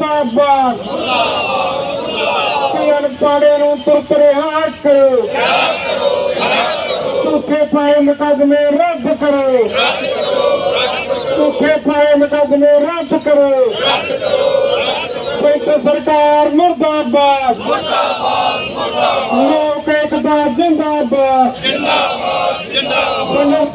ਮੁਰਦਾਬਾਦ। ਕਿ ਅਨਪੜ੍ਹੇ ਨੂੰ ਤੁਰਤ ਰਿਹਾ ਕਰੋ ਝੂਠੇ ਪਾਏ ਮੁਕੱਦਮੇ ਰੱਦ ਕਰੋ। ਝੂਠੇ ਪਾਏ ਮੁਕੱਦਮੇ ਰੱਦ ਕਰੋ। ਸੈਂਟਰ ਸਰਕਾਰ ਮੁਰਦਾਬਾਦ। ਲੋਕ ਏਕਤਾ ਜਿੰਦਾਬਾਦ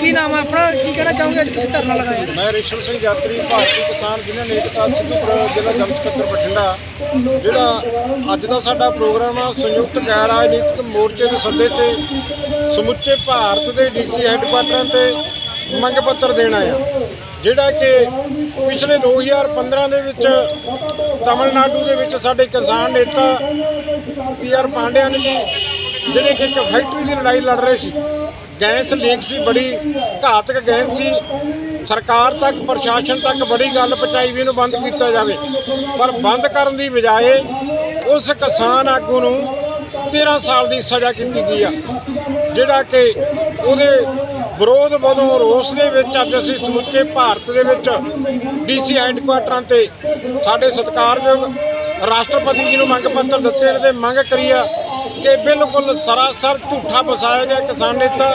ਕੀ ਨਾਮ ਹੈ ਆਪਣਾ? ਕੀ ਕਹਿਣਾ ਚਾਹੋਗੇ? ਅੱਜ ਤੁਸੀਂ ਧਰਨਾ ਲਗਾਇਆ। ਮੈਂ ਰਿਸ਼ਵ ਸਿੰਘ ਯਾਤਰੀ, ਭਾਰਤੀ ਕਿਸਾਨ ਜਿਨ੍ਹਾਂ ਏਕਤਾ ਸਿੰਘਪੁਰ ਜ਼ਿਲ੍ਹਾ ਜਨ ਸਕੱਤਰ ਬਠਿੰਡਾ, ਜਿਹੜਾ ਅੱਜ ਦਾ ਸਾਡਾ ਪ੍ਰੋਗਰਾਮ ਆ, ਸੰਯੁਕਤ ਗੈਰ ਰਾਜਨੀਤਿਕ ਮੋਰਚੇ ਦੇ ਸੱਦੇ ਤੇ ਸਮੁੱਚੇ ਭਾਰਤ ਦੇ ਡੀਸੀ ਹੈੱਡਕੁਆਟਰਾਂ ਤੇ ਮੰਗ ਪੱਤਰ ਦੇਣਾ ਆ ਜਿਹੜਾ ਕਿ ਪਿਛਲੇ 2015 ਦੇ ਵਿੱਚ ਤਮਿਲਨਾਡੂ ਦੇ ਵਿੱਚ ਸਾਡੇ ਕਿਸਾਨ ਨੇਤਾ ਪੀ ਆਰ ਨੇ ਜੀ ਜਿਹੜੇ ਕਿ ਇੱਕ ਫੈਕਟਰੀ ਦੀ ਲੜਾਈ ਲੜ ਰਹੇ ਸੀ। ਗੈਸ ਲੀਕ ਸੀ, ਬੜੀ ਘਾਤਕ ਗੈਸ ਸੀ। ਸਰਕਾਰ ਤੱਕ, ਪ੍ਰਸ਼ਾਸਨ ਤੱਕ ਬੜੀ ਗੱਲ ਪਹੁੰਚਾਈ ਵੀ ਇਹਨੂੰ ਬੰਦ ਕੀਤਾ ਜਾਵੇ। ਪਰ ਬੰਦ ਕਰਨ ਦੀ ਬਜਾਏ ਉਸ ਕਿਸਾਨ ਆਗੂ ਨੂੰ 13 ਸਾਲ ਦੀ ਸਜ਼ਾ ਕੀਤੀ ਗਈ ਆ। ਜਿਹੜਾ ਕਿ ਉਹਦੇ ਵਿਰੋਧ ਵਜੋਂ ਰੋਸ ਦੇ ਵਿੱਚ ਅੱਜ ਅਸੀਂ ਸਮੁੱਚੇ ਭਾਰਤ ਦੇ ਵਿੱਚ ਡੀਸੀ ਹੈੱਡਕੁਆਟਰਾਂ ਤੇ ਸਾਡੇ ਸਤਿਕਾਰਯੋਗ ਰਾਸ਼ਟਰਪਤੀ ਜੀ ਨੂੰ ਮੰਗ ਪੱਤਰ ਦਿੱਤੇ ਨੇ ਤੇ ਮੰਗ ਕਰੀ ਆ ਕਿ ਬਿਲਕੁਲ ਸਰਾਸਰ ਝੂਠਾ ਫਸਾਇਆ ਗਿਆ ਕਿਸਾਨ ਨੇਤਾ।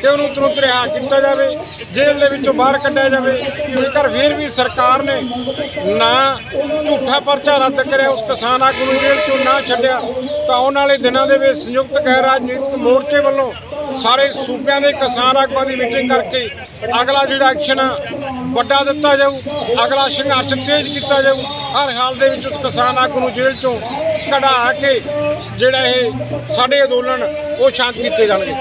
ਕਿ ਉਹਨੂੰ ਤੁਰੰਤ ਰਿਹਾ ਕੀਤਾ ਜਾਵੇ, ਜੇਲ੍ਹ ਦੇ ਵਿੱਚੋਂ ਬਾਹਰ ਕੱਢਿਆ ਜਾਵੇ। ਜੇਕਰ ਫਿਰ ਵੀ ਸਰਕਾਰ ਨੇ ਨਾ ਝੂਠਾ ਪਰਚਾ ਰੱਦ ਕਰਿਆ, ਉਸ ਕਿਸਾਨ ਆਗੂ ਨੂੰ ਜੇਲ੍ਹ ਤੋਂ ਨਾ ਛੱਡਿਆ, ਤਾਂ ਆਉਣ ਵਾਲੇ ਦਿਨਾਂ ਦੇ ਵਿੱਚ ਸੰਯੁਕਤ ਗੈਰ ਰਾਜਨੀਤਿਕ ਮੋਰਚੇ ਵੱਲੋਂ ਸਾਰੇ ਸੂਬਿਆਂ ਦੇ ਕਿਸਾਨ ਆਗੂਆਂ ਦੀ ਮੀਟਿੰਗ ਕਰਕੇ ਅਗਲਾ ਜਿਹੜਾ ਐਕਸ਼ਨ ਆ, ਵੱਡਾ ਦਿੱਤਾ ਜਾਊ, ਅਗਲਾ ਸੰਘਰਸ਼ ਤੇਜ਼ ਕੀਤਾ ਜਾਊ, ਹਰ ਹਾਲ ਦੇ ਵਿੱਚ ਉਸ ਕਿਸਾਨ ਆਗੂ ਨੂੰ ਜੇਲ੍ਹ ਚੋਂ ਕਢਾ ਕੇ ਜਿਹੜਾ ਇਹ ਸਾਡੇ ਅੰਦੋਲਨ ਉਹ ਸ਼ਾਂਤ ਕੀਤੇ ਜਾਣਗੇ।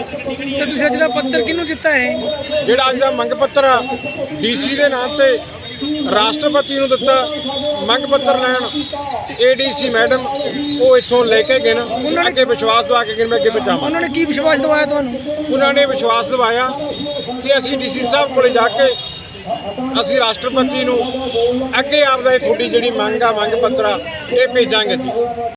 ਤੇ ਤੁਸੀਂ ਅੱਜ ਦਾ ਪੱਤਰ ਕਿਹਨੂੰ ਦਿੱਤਾ ਹੈ ਜਿਹੜਾ ਅੱਜ ਦਾ ਮੰਗ ਪੱਤਰ ਡੀਸੀ ਦੇ ਨਾਮ ਤੇ ਰਾਸ਼ਟਰਪਤੀ ਨੂੰ ਦਿੱਤਾ ਮੰਗ ਪੱਤਰ ਲੈਣ ਏਡੀਸੀ ਮੈਡਮ ਉਹ ਇੱਥੋਂ ਲੈ ਕੇ ਗਏ ਨਾ ਅੱਗੇ ਵਿਸ਼ਵਾਸ ਦਵਾ ਕੇ ਗਏ ਮੈਂ ਅੱਗੇ ਪਹੁੰਚਾਵਾਂ ਉਹਨਾਂ ਨੇ ਕੀ ਵਿਸ਼ਵਾਸ ਦਿਵਾਇਆ ਤੁਹਾਨੂੰ? ਉਹਨਾਂ ਨੇ ਵਿਸ਼ਵਾਸ ਦਿਵਾਇਆ ਕਿ ਅਸੀਂ ਡੀਸੀ ਸਾਹਿਬ ਕੋਲੇ ਜਾ ਕੇ ਅਸੀਂ ਰਾਸ਼ਟਰਪਤੀ ਨੂੰ ਅੱਗੇ ਆਪਦਾ ਇਹ ਤੁਹਾਡੀ ਜਿਹੜੀ ਮੰਗ ਆ ਮੰਗ ਪੱਤਰ ਆ ਇਹ ਭੇਜਾਂਗੇ ਜੀ।